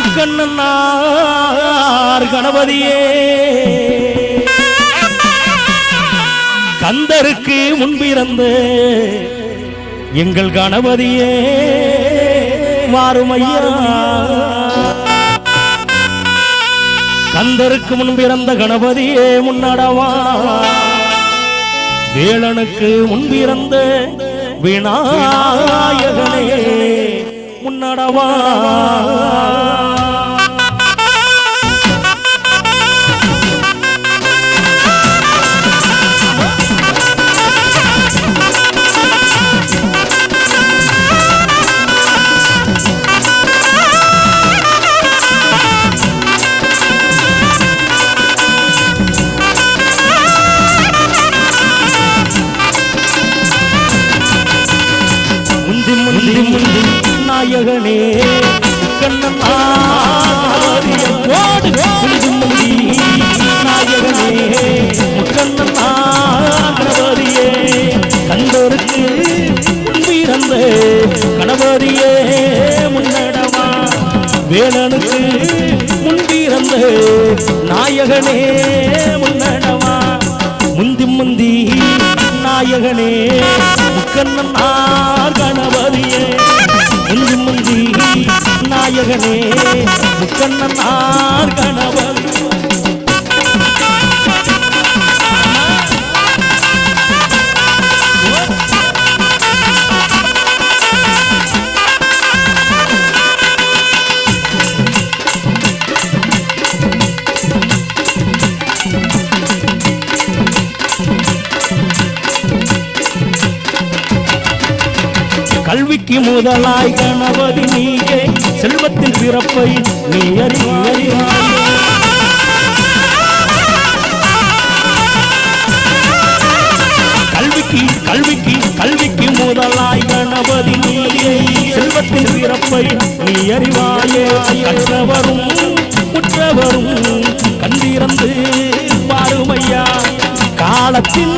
முக்கண்ணனார் கணபதியே. கந்தருக்கு முன்பிறந்த எங்கள் கணபதியே. மாறுமையா கந்தருக்கு முன்பிறந்த கணபதியே முன்னடவா. வேளனுக்கு முன்பிறந்த விநாயகனே முன்னடவா. நாயகனே கண்ணன் நாயகனே முக்கண்ணன் கணபதியே கண்டோருக்கு பிறந்த கணபதியே முன்னடவா வேலனுக்கு முன்பிறந்த நாயகனே முன்னடவா முந்தி முந்தி நாயகனே முக்கண்ணன் நாயகனே முக்கண்ணன் கணபதி கல்விக்கு முதலாய் கணபதி நீயே. செல்வத்தின் பிறப்பை நீ அறிவாய். கல்விக்கு கல்விக்கு கல்விக்கு முதலாய் கணபதி நீயே. செல்வத்தின் பிறப்பை நீ அறிவாயே. கற்றவரும் உற்றவரும் கண்டிறந்து பாருமையா. காலத்தின்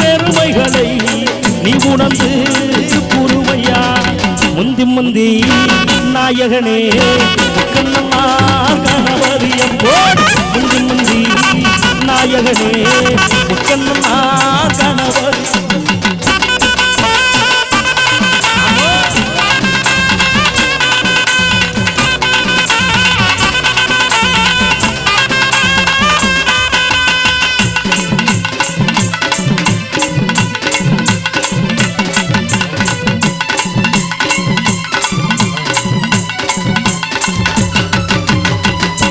பெருமைகளை நீ உணர்ந்து கூறுமையா. முந்தி முந்தி நாயகனே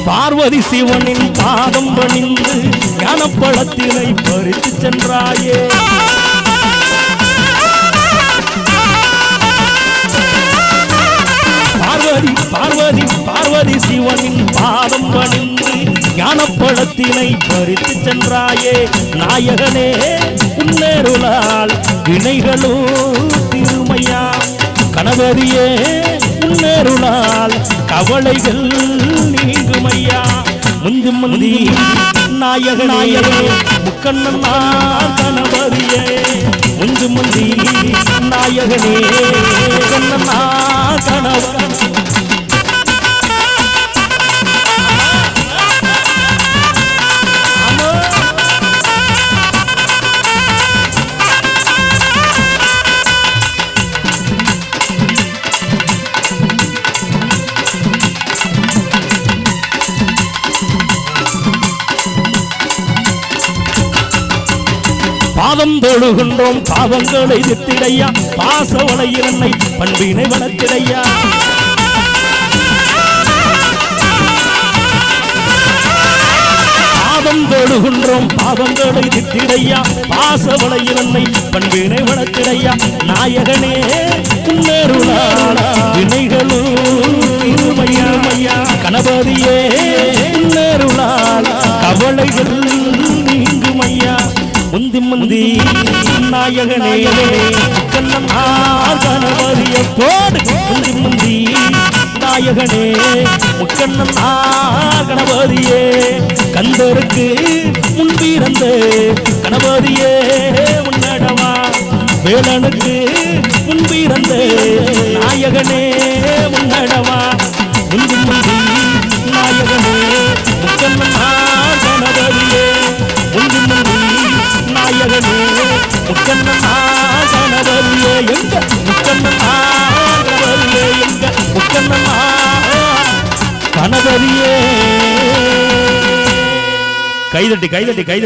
பார்வதி சிவனின் பாதம் பணிந்து ஞானப்பழத்தினை பறித்து சென்றாயே. பார்வதி பார்வதி பார்வதி சிவனின் பாதம் பணிந்து ஞானப்பழத்தினை பறித்து சென்றாயே. நாயகனே உன்னேருளால் வினைகளோ திருமையா. கணவரியே உன்னேருளால் கவலைகள் நீங்குமையா முந்தி முந்தி நாயக நாயகே முக்கண்ணன் கணவரியே முந்து முந்தி நாயகனே. முக்கண்ணன் கணவன் பாதம் தொழுகின்றோம். பாவங்களை வித்திடையா. பாசவளை இரண்டை பண்பினை வளர்த்திடையா. பாதம் தொழுகின்றோம். பாவங்களை தித்திடையா பாசவளை இரண்டை பண்பினை வளர்த்திடையா. நாயகனே முன்னேறுளாளா வினைகளும் கணபதியே முன்னேறுளாளா கவலைகள் முந்தி முந்தி நாயகனே கண்ணன் போடு முந்தி முந்தி நாயகனே முக்கண்ணன் கணபதியே கந்தருக்கு முன்பிறந்த கணபதியே உன்னடவா வேலனுக்கு முன்பிறந்த நாயகனே. കൈതട്ടി കൈതട്ടി കൈതട്ടി.